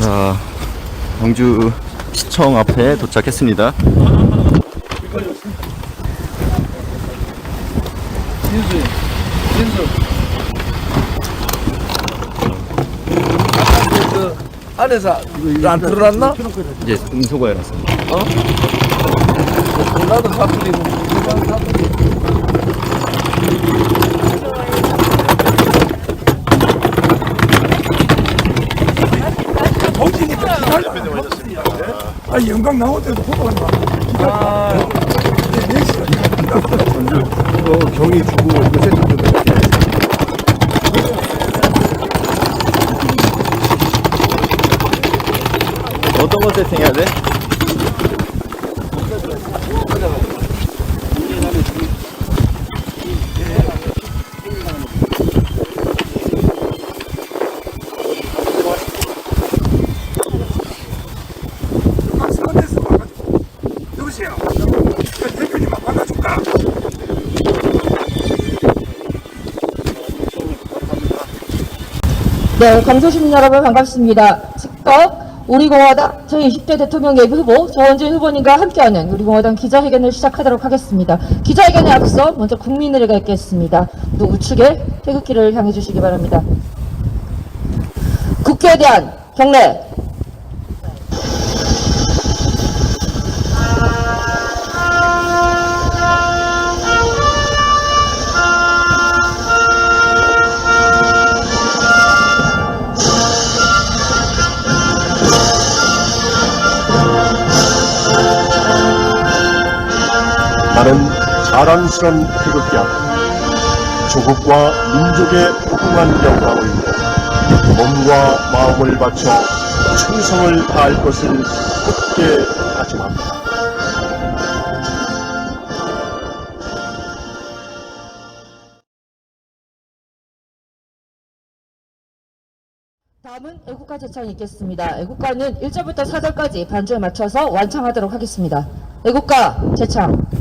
자, 광주 시청 앞에 도착했습니다. 그, 안에서 안 들어놨나? 이제 음소거해 놨습니다. 어? 나도 사투리고 사투리. 아 영광 나올 때도 보고 나 아, 경이 주고 이거 세트 어떤 거 세팅해야 돼? 네, 광주 시민 여러분 반갑습니다. 즉각 우리공화당 제20대 대통령 예비 후보 조원진 후보님과 함께하는 우리공화당 기자회견을 시작하도록 하겠습니다. 기자회견에 앞서 먼저 국민을 갖겠습니다. 또 우측에 태극기를 향해 주시기 바랍니다. 국회에 대한 경례. 나는 자랑스런 태극기 앞 조국과 민족의 무궁한 영광을 몸과 마음을 바쳐 충성을 다할 것을 굳게 다짐합니다. 다음은 애국가 제창이 있겠습니다. 애국가는 1절부터 4절까지 반주에 맞춰서 완창하도록 하겠습니다. 애국가 제창.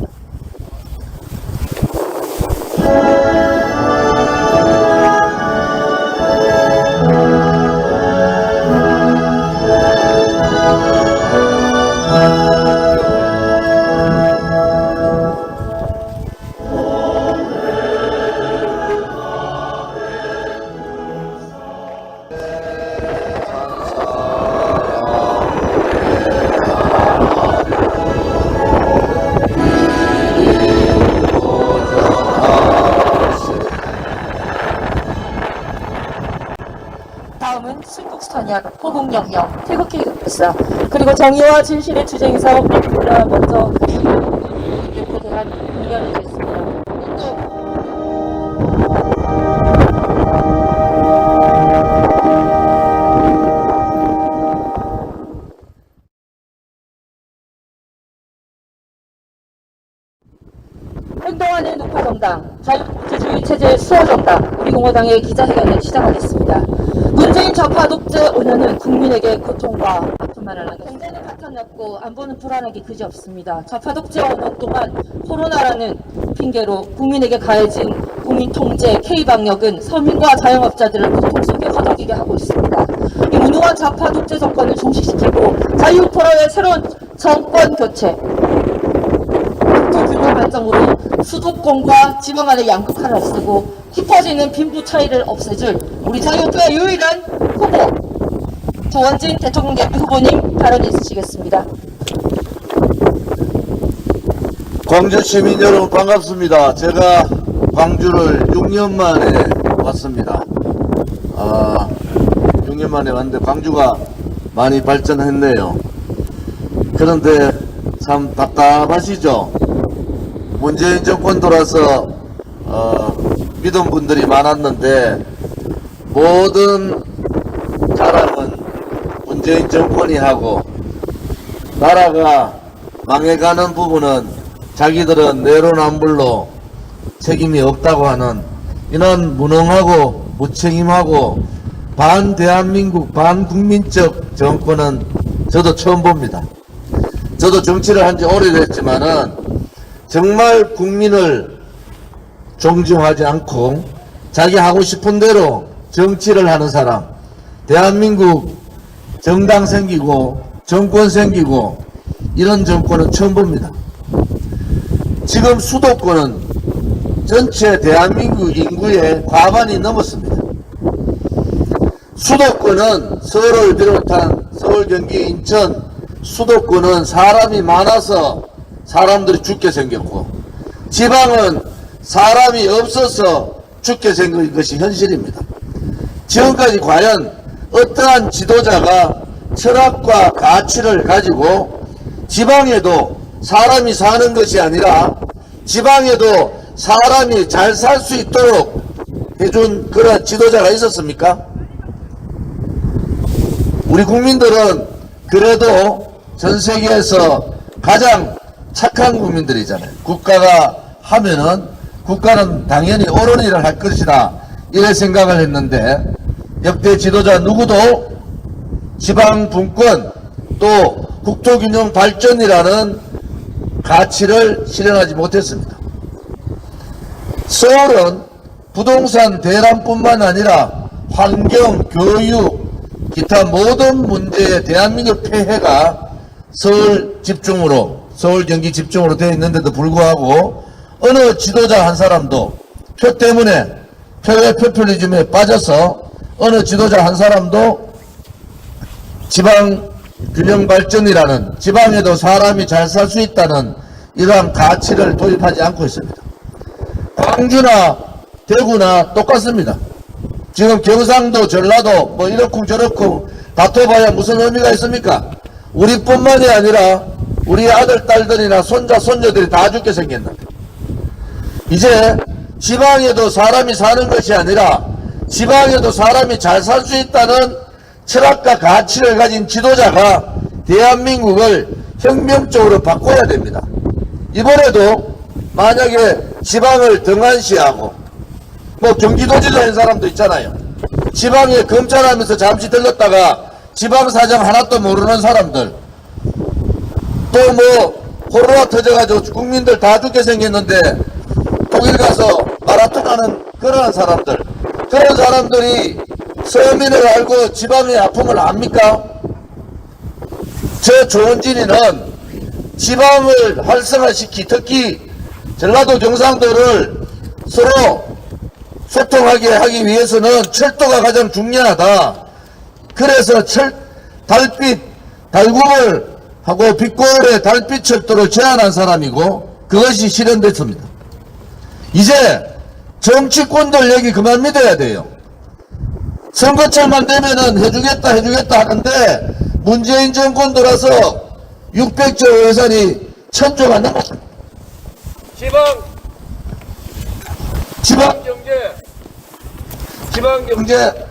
호국영영, 태극기 급사 그리고 정의와 진실의 주쟁에서 우리가 먼저 이렇게 대한 공연을 했습니다. 행동하는 우파정당, 자유민주주의 체제의 수호정당, 우리공화당의 기자회견을 시작하겠습니다. 문재인 좌파 독재 5년은 국민에게 고통과 아픔만을 안겼습니다. 경제는 파탄났고 안보는 불안하기 그지없습니다. 좌파 독재 5년 동안 코로나라는 핑계로 국민에게 가해진 국민 통제 K방역은 서민과 자영업자들을 고통 속에 허덕이게 하고 있습니다. 이 무능한 좌파 독재 정권을 종식시키고 자유포라의 새로운 정권 교체, 국토 규모 발전으로 수도권과 지방 간의 양극화를 없애고 깊어지는 빈부 차이를 없애줄 우리 자유표의 유일한 후보 조원진 대통령 예비 후보님 발언 있으시겠습니다. 광주 시민 여러분 반갑습니다. 제가 광주를 6년 만에 왔습니다. 아, 6년 만에 왔는데 광주가 많이 발전했네요. 그런데 참 답답하시죠? 문재인 정권 돌아서 어, 믿은 분들이 많았는데 모든 자랑은 문재인 정권이 하고 나라가 망해가는 부분은 자기들은 내로남불로 책임이 없다고 하는 이런 무능하고 무책임하고 반대한민국 반국민적 정권은 저도 처음 봅니다. 저도 정치를 한 지 오래됐지만은 정말 국민을 존중하지 않고 자기 하고 싶은 대로 정치를 하는 사람 대한민국 정당 생기고 정권 생기고 이런 정권은 처음 봅니다. 지금 수도권은 전체 대한민국 인구의 과반이 넘었습니다. 수도권은 서울을 비롯한 서울, 경기, 인천 수도권은 사람이 많아서 사람들이 죽게 생겼고 지방은 사람이 없어서 죽게 생긴 것이 현실입니다. 지금까지 과연 어떠한 지도자가 철학과 가치를 가지고 지방에도 사람이 사는 것이 아니라 지방에도 사람이 잘 살 수 있도록 해준 그런 지도자가 있었습니까? 우리 국민들은 그래도 전 세계에서 가장 착한 국민들이잖아요. 국가가 하면은 국가는 당연히 옳은 일을 할 것이다. 이래 생각을 했는데 역대 지도자 누구도 지방 분권 또 국토균형 발전이라는 가치를 실현하지 못했습니다. 서울은 부동산 대란뿐만 아니라 환경, 교육, 기타 모든 문제에 대한민국 폐해가 서울 집중으로, 서울 경기 집중으로 되어 있는데도 불구하고 어느 지도자 한 사람도 표 때문에 표의 포퓰리즘에 빠져서 어느 지도자 한 사람도 지방 균형 발전이라는 지방에도 사람이 잘 살 수 있다는 이러한 가치를 도입하지 않고 있습니다. 광주나 대구나 똑같습니다. 지금 경상도 전라도 뭐 이렇쿵 저렇쿵 다퉈봐야 무슨 의미가 있습니까? 우리뿐만이 아니라 우리 아들 딸들이나 손자 손녀들이 다 죽게 생겼는데 이제 지방에도 사람이 사는 것이 아니라 지방에도 사람이 잘 살 수 있다는 철학과 가치를 가진 지도자가 대한민국을 혁명적으로 바꿔야 됩니다. 이번에도 만약에 지방을 등한시하고 뭐 경기도지사 한 사람도 있잖아요. 지방에 검찰하면서 잠시 들렀다가 지방 사정 하나도 모르는 사람들 또 뭐 코로나 터져가지고 국민들 다 죽게 생겼는데 독일 가서 마라톤 하는 그런 사람들 그런 사람들이 서민을 알고 지방의 아픔을 압니까? 저 조원진이는 지방을 활성화시키 특히 전라도 경상도를 서로 소통하게 하기 위해서는 철도가 가장 중요하다. 그래서 철, 달빛, 달구을 하고 빛고울의 달빛 철도를 제안한 사람이고 그것이 실현됐습니다. 이제 정치권들 얘기 그만 믿어야 돼요. 선거철만 되면은 해주겠다 해주겠다 하는데 문재인 정권 들어서 600조 예산이 천조가 넘었습니다. 지방 지방 경제 지방 경제 경제,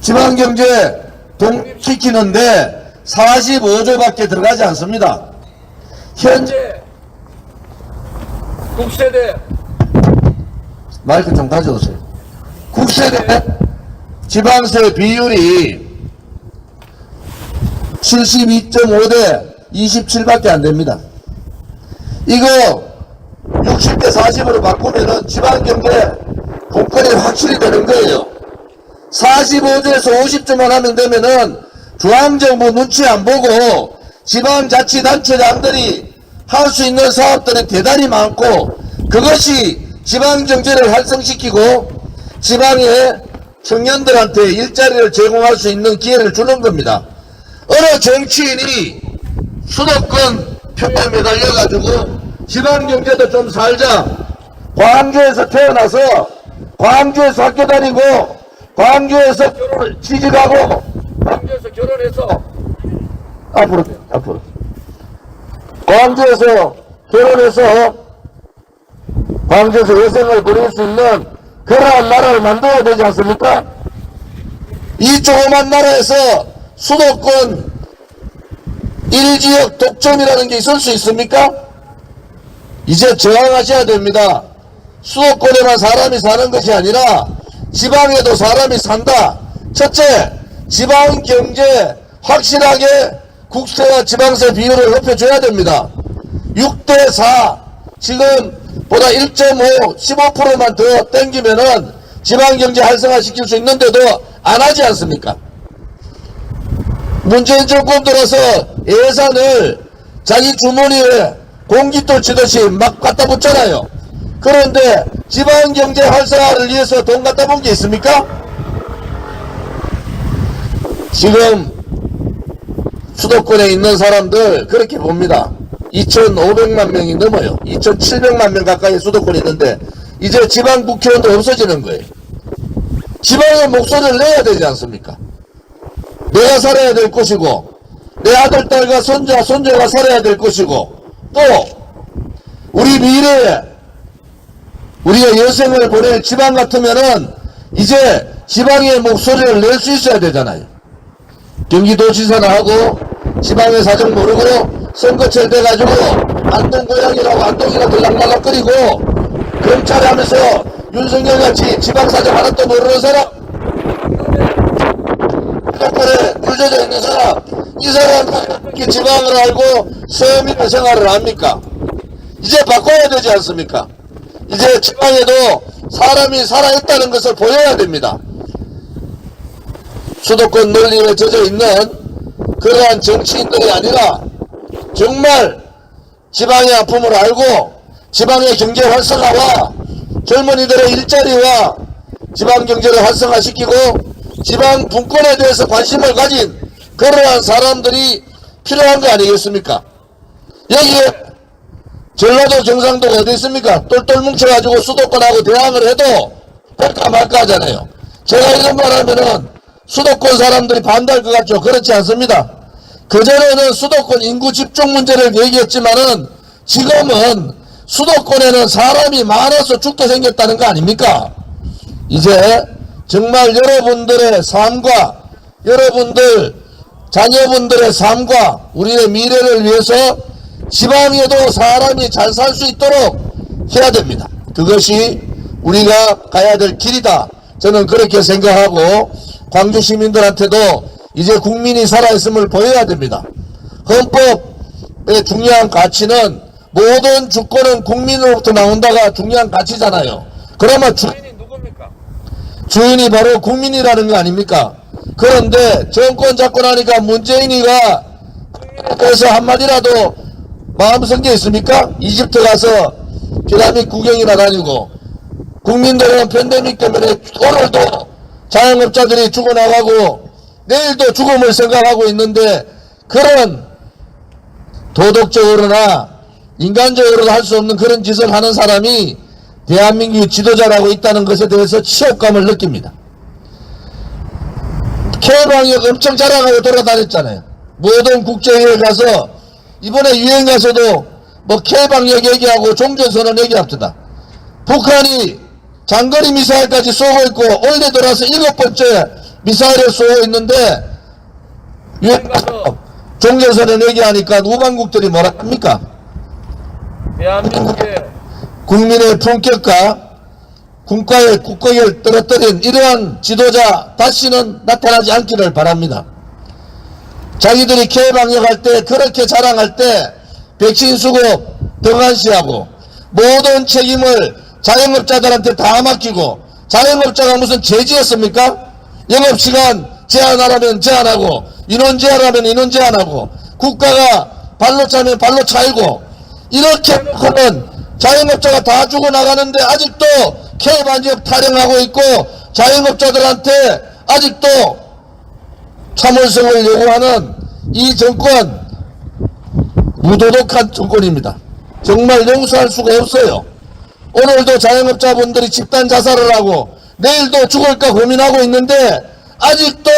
지방 경제 독립시키는데 45조밖에 들어가지 않습니다. 현재 국세대 마이크 좀 가져오세요. 국세대 지방세 비율이 72.5대 27밖에 안 됩니다. 이거 60대 40으로 바꾸면은 지방경제 공권이 확실히 되는 거예요. 45조에서 50조만 하면 되면은 중앙정부 눈치 안 보고 지방자치단체장들이 할 수 있는 사업들이 대단히 많고 그것이 지방경제를 활성시키고 지방의 청년들한테 일자리를 제공할 수 있는 기회를 주는 겁니다. 어느 정치인이 수도권 표에 매달려가지고 지방경제도 좀 살자. 광주에서 태어나서 광주에서 학교 다니고 광주에서 결혼을 취직하고 광주에서 결혼해서 앞으로 앞으로 광주에서 결혼해서 광주에서 여생을 부릴 수 있는 그러한 나라를 만들어야 되지 않습니까? 이 조그만 나라에서 수도권 1지역 독점이라는 게 있을 수 있습니까? 이제 저항하셔야 됩니다. 수도권에만 사람이 사는 것이 아니라 지방에도 사람이 산다. 첫째, 지방 경제 확실하게 국세와 지방세 비율을 높여줘야 됩니다. 6대 4 지금 보다 1.5 15%만 더 땡기면은 지방 경제 활성화 시킬 수 있는데도 안 하지 않습니까? 문재인 정권 들어서 예산을 자기 주머니에 공깃돌 치듯이 막 갖다 붙잖아요. 그런데 지방경제 활성화를 위해서 돈 갖다 본 게 있습니까? 지금 수도권에 있는 사람들 그렇게 봅니다. 2,500만 명이 넘어요. 2,700만 명 가까이 수도권에 있는데 이제 지방 국회의원도 없어지는 거예요. 지방의 목소리를 내야 되지 않습니까? 내가 살아야 될 것이고 내 아들, 딸과 손자, 손녀가 살아야 될 것이고 또 우리 미래에 우리가 여생을 보낼 지방 같으면은 이제 지방의 목소리를 낼 수 있어야 되잖아요. 경기도지사나 하고 지방의 사정 모르고 선거철 돼가지고 안동 고향이라고 안동이라 들락날락거리고 검찰 하면서 윤석열 같이 지방 사정 하나도 모르는 사람 수도권에 물려져 있는 사람 이 사람 이렇게 지방을 알고 서민의 생활을 합니까? 이제 바꿔야 되지 않습니까? 이제 지방에도 사람이 살아있다는 것을 보여야 됩니다. 수도권 논리에 젖어 있는 그러한 정치인들이 아니라 정말 지방의 아픔을 알고 지방의 경제 활성화와 젊은이들의 일자리와 지방 경제를 활성화시키고 지방 분권에 대해서 관심을 가진 그러한 사람들이 필요한 거 아니겠습니까? 여기에 전라도 경상도가 어디 있습니까? 똘똘 뭉쳐가지고 수도권하고 대항을 해도 할까 말까 하잖아요. 제가 이런 말 하면은 수도권 사람들이 반대할 것 같죠? 그렇지 않습니다. 그전에는 수도권 인구 집중 문제를 얘기했지만은 지금은 수도권에는 사람이 많아서 죽게 생겼다는 거 아닙니까? 이제 정말 여러분들의 삶과 여러분들 자녀분들의 삶과 우리의 미래를 위해서 지방에도 사람이 잘 살 수 있도록 해야 됩니다. 그것이 우리가 가야 될 길이다. 저는 그렇게 생각하고 광주 시민들한테도 이제 국민이 살아있음을 보여야 됩니다. 헌법의 중요한 가치는 모든 주권은 국민으로부터 나온다가 중요한 가치잖아요. 그러면 주, 주인이 누굽니까? 주인이 바로 국민이라는 거 아닙니까? 그런데 정권 잡고 나니까 문재인이가 대해서 한마디라도 마음 성게 있습니까? 이집트 가서 피라밋 구경이나 다니고 국민들은 팬데믹 때문에 오늘도 자영업자들이 죽어나가고 내일도 죽음을 생각하고 있는데 그런 도덕적으로나 인간적으로도 할 수 없는 그런 짓을 하는 사람이 대한민국의 지도자라고 있다는 것에 대해서 치욕감을 느낍니다. K방역 엄청 자랑하고 돌아다녔잖아요. 모든 국제회의에 가서 이번에 유엔 가서도 뭐 K방역 얘기하고 종전선언 얘기합니다. 북한이 장거리 미사일까지 쏘고 있고 올해 들어서 일곱 번째 미사일을 쏘고 있는데 가서 종전선언 얘기하니까 우방국들이 뭐라 합니까? 대한민국의 국민의 품격과 국가의 국격을 떨어뜨린 이러한 지도자 다시는 나타나지 않기를 바랍니다. 자기들이 개방역할 때 그렇게 자랑할 때 백신 수급 등한시하고 모든 책임을 자영업자들한테 다 맡기고 자영업자가 무슨 죄지었습니까? 영업시간 제한하라면 제한하고 인원 제한하면 인원 제한하고 국가가 발로 차면 발로 차이고 이렇게 하면 자영업자가 다 죽어나가는데 아직도 K반지역 타령하고 있고 자영업자들한테 아직도 참을성을 요구하는 이 정권 무도덕한 정권입니다. 정말 용서할 수가 없어요. 오늘도 자영업자분들이 집단 자살을 하고 내일도 죽을까 고민하고 있는데 아직도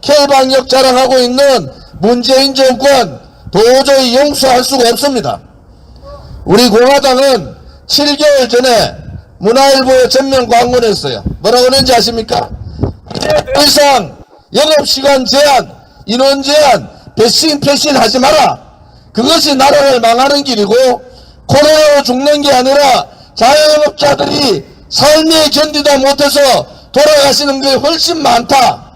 K방역 자랑하고 있는 문재인 정권 도저히 용서할 수가 없습니다. 우리 공화당은 7개월 전에 문화일보에 전면 광고했어요. 뭐라고 했는지 아십니까? 더 이상 영업시간 제한, 인원 제한, 배신, 패신 하지 마라. 그것이 나라를 망하는 길이고 코로나로 죽는 게 아니라 자영업자들이 삶에 견디다 못해서 돌아가시는 게 훨씬 많다.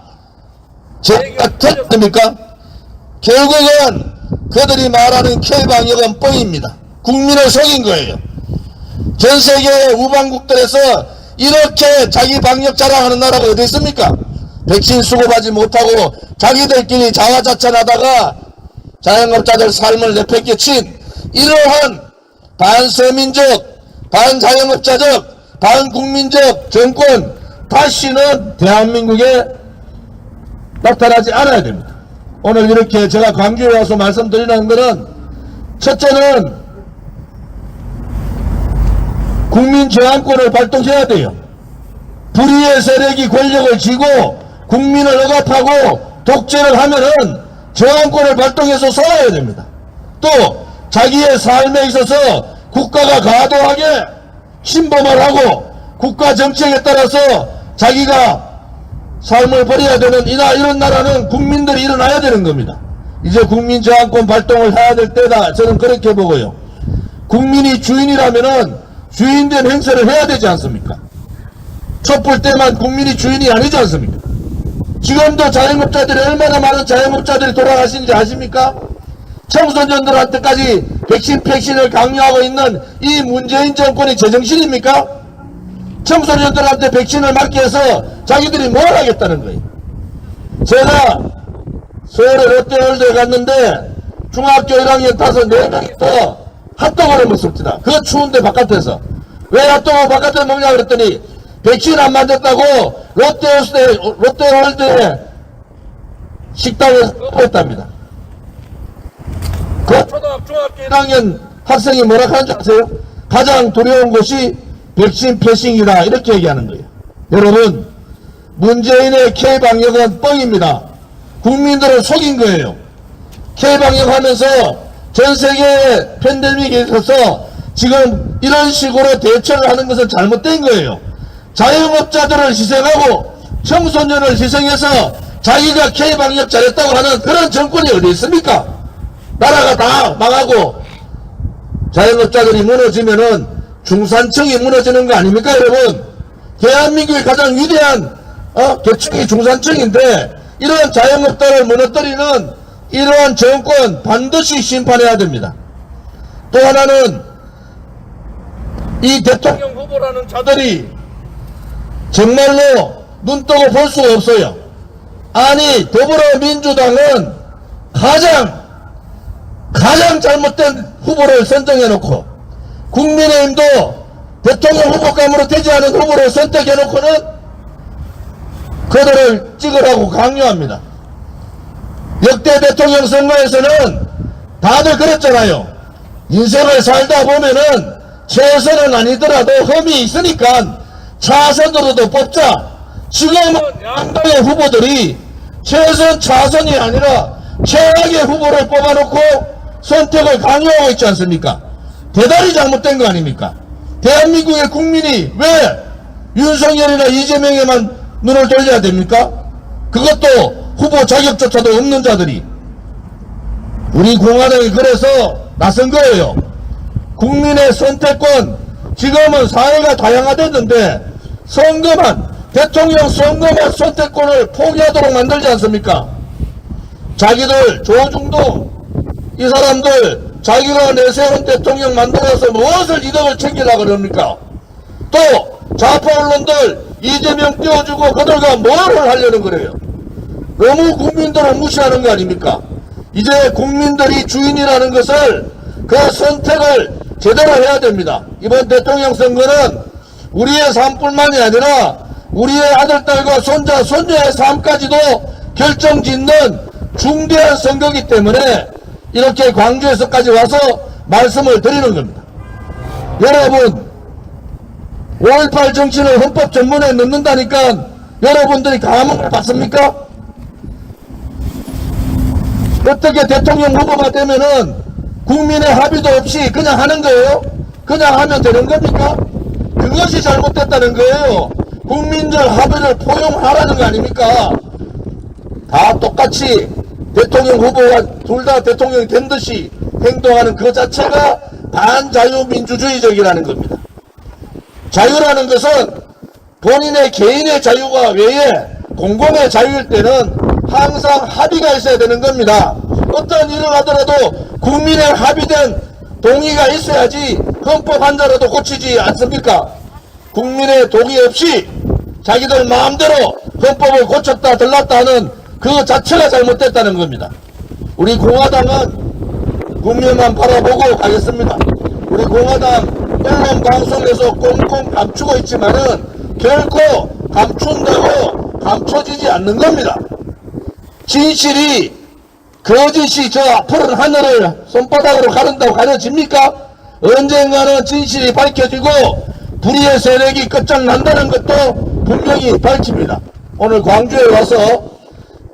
제가 틀렸습니까? 결국은 그들이 말하는 K방역은 뻥입니다. 국민을 속인 거예요. 전 세계 우방국들에서 이렇게 자기 방역 자랑하는 나라가 어디 있습니까? 백신 수급하지 못하고 자기들끼리 자화자찬하다가 자영업자들 삶을 내팽개친 이러한 반서민적, 반자영업자적, 반국민적 정권 다시는 대한민국에 나타나지 않아야 됩니다. 오늘 이렇게 제가 광주에 와서 말씀드리는 것은 첫째는 국민 저항권을 발동해야 돼요. 불의의 세력이 권력을 쥐고 국민을 억압하고 독재를 하면은 저항권을 발동해서 살아야 됩니다. 또 자기의 삶에 있어서 국가가 과도하게 침범을 하고 국가 정책에 따라서 자기가 삶을 버려야 되는 이나 이런 나라는 국민들이 일어나야 되는 겁니다. 이제 국민 저항권 발동을 해야 될 때다. 저는 그렇게 보고요. 국민이 주인이라면은 주인된 행세를 해야 되지 않습니까? 촛불 때만 국민이 주인이 아니지 않습니까? 지금도 자영업자들이 얼마나 많은 자영업자들이 돌아가시는지 아십니까? 청소년들한테까지 백신 백신을 강요하고 있는 이 문재인 정권이 제정신입니까? 청소년들한테 백신을 맞게 해서 자기들이 뭘 하겠다는 거예요. 제가 서울의 롯데월드에 갔는데 중학교 1학년 다섯 네 명이서 핫도그를 먹습니다. 그 추운데 바깥에서. 왜 핫도그 바깥에 먹냐 그랬더니 백신 안 맞았다고 롯데월드에, 롯데월드에 식당에서 했답니다. 그 초등학교, 중학교 1학년 학생이 뭐라 하는 줄 아세요? 가장 두려운 것이 백신 패싱이다 이렇게 얘기하는 거예요. 여러분 문재인의 K방역은 뻥입니다. 국민들을 속인 거예요. K방역 하면서 전 세계 팬데믹에 있어서 지금 이런 식으로 대처를 하는 것은 잘못된 거예요. 자영업자들을 희생하고 청소년을 희생해서 자기가 K방역 잘했다고 하는 그런 정권이 어디 있습니까? 나라가 다 망하고 자영업자들이 무너지면은 중산층이 무너지는 거 아닙니까 여러분 대한민국의 가장 위대한 어, 계층이 중산층인데 이러한 자영업자를 무너뜨리는 이러한 정권 반드시 심판해야 됩니다 또 하나는 이 대통령 후보라는 자들 자들이 정말로 눈 뜨고 볼 수가 없어요. 아니 더불어민주당은 가장 가장 잘못된 후보를 선정해놓고 국민의힘도 대통령 후보감으로 되지 않은 후보를 선택해놓고는 그들을 찍으라고 강요합니다. 역대 대통령 선거에서는 다들 그랬잖아요. 인생을 살다 보면은 최선은 아니더라도 험이 있으니까 차선으로도 뽑자. 지금은 양당의 후보들이 최선 차선이 아니라 최악의 후보를 뽑아놓고 선택을 강요하고 있지 않습니까? 대단히 잘못된 거 아닙니까? 대한민국의 국민이 왜 윤석열이나 이재명에만 눈을 돌려야 됩니까? 그것도 후보 자격조차도 없는 자들이 우리 공화당이 그래서 나선 거예요. 국민의 선택권 지금은 사회가 다양화됐는데 선거만 대통령 선거만 선택권을 포기하도록 만들지 않습니까? 자기들 조중동 이 사람들 자기가 내세운 대통령 만들어서 무엇을 이득을 챙기려고 그럽니까? 또 좌파 언론들 이재명 띄워주고 그들과 뭐를 하려는 거래요? 너무 국민들을 무시하는 거 아닙니까? 이제 국민들이 주인이라는 것을 그 선택을 제대로 해야 됩니다. 이번 대통령 선거는 우리의 삶뿐만이 아니라 우리의 아들, 딸과 손자, 손녀의 삶까지도 결정짓는 중대한 선거이기 때문에 이렇게 광주에서까지 와서 말씀을 드리는 겁니다. 여러분, 5.18 정치를 헌법 전문에 넣는다니까 여러분들이 감흥을 받습니까? 어떻게 대통령 후보가 되면은 국민의 합의도 없이 그냥 하는 거예요? 그냥 하면 되는 겁니까? 그것이 잘못됐다는 거예요. 국민들 합의를 포용하라는 거 아닙니까? 다 똑같이 대통령 후보가 둘 다 대통령이 된 듯이 행동하는 그 자체가 반자유민주주의적이라는 겁니다. 자유라는 것은 본인의 개인의 자유가 외에 공공의 자유일 때는 항상 합의가 있어야 되는 겁니다. 어떤 일을 하더라도 국민의 합의된 동의가 있어야지 헌법 한자라도 고치지 않습니까? 국민의 동의 없이 자기들 마음대로 헌법을 고쳤다 들렀다 하는 그 자체가 잘못됐다는 겁니다. 우리 공화당은 국민만 바라보고 가겠습니다. 우리 공화당 언론 방송에서 꽁꽁 감추고 있지만은 결코 감춘다고 감춰지지 않는 겁니다. 진실이 거짓이 저 푸른 하늘을 손바닥으로 가른다고 가려집니까? 언젠가는 진실이 밝혀지고 불의의 세력이 끝장난다는 것도 분명히 밝힙니다. 오늘 광주에 와서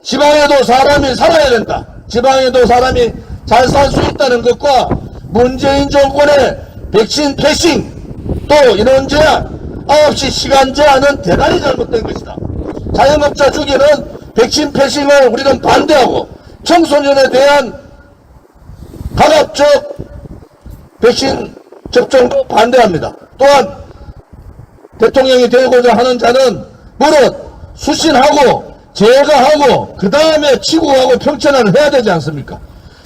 지방에도 사람이 살아야 된다. 지방에도 사람이 잘 살 수 있다는 것과 문재인 정권의 백신 패싱 또 이런 제한 9시 시간 제한은 대단히 잘못된 것이다. 자영업자 주기는 백신 패싱을 우리는 반대하고 청소년에 대한 가급적 백신 접종도 반대합니다. 또한 대통령이 되고자 하는 자는 무릇 수신하고 제거하고 그 다음에 치고하고 평천을 해야 되지 않습니까?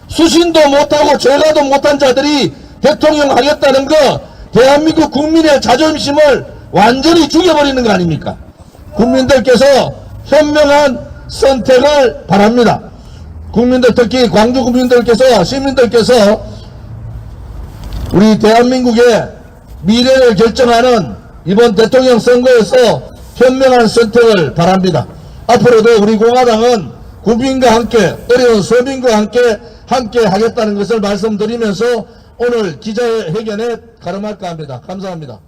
수신도 못하고 제거도 못한 자들이 대통령 하겠다는 거 대한민국 국민의 자존심을 완전히 죽여버리는 거 아닙니까? 국민들께서 현명한 선택을 바랍니다. 국민들 특히 광주 국민들께서 시민들께서 우리 대한민국의 미래를 결정하는 이번 대통령 선거에서 현명한 선택을 바랍니다. 앞으로도 우리 공화당은 국민과 함께 어려운 서민과 함께 함께 하겠다는 것을 말씀드리면서 오늘 기자회견에 가름할까 합니다. 감사합니다.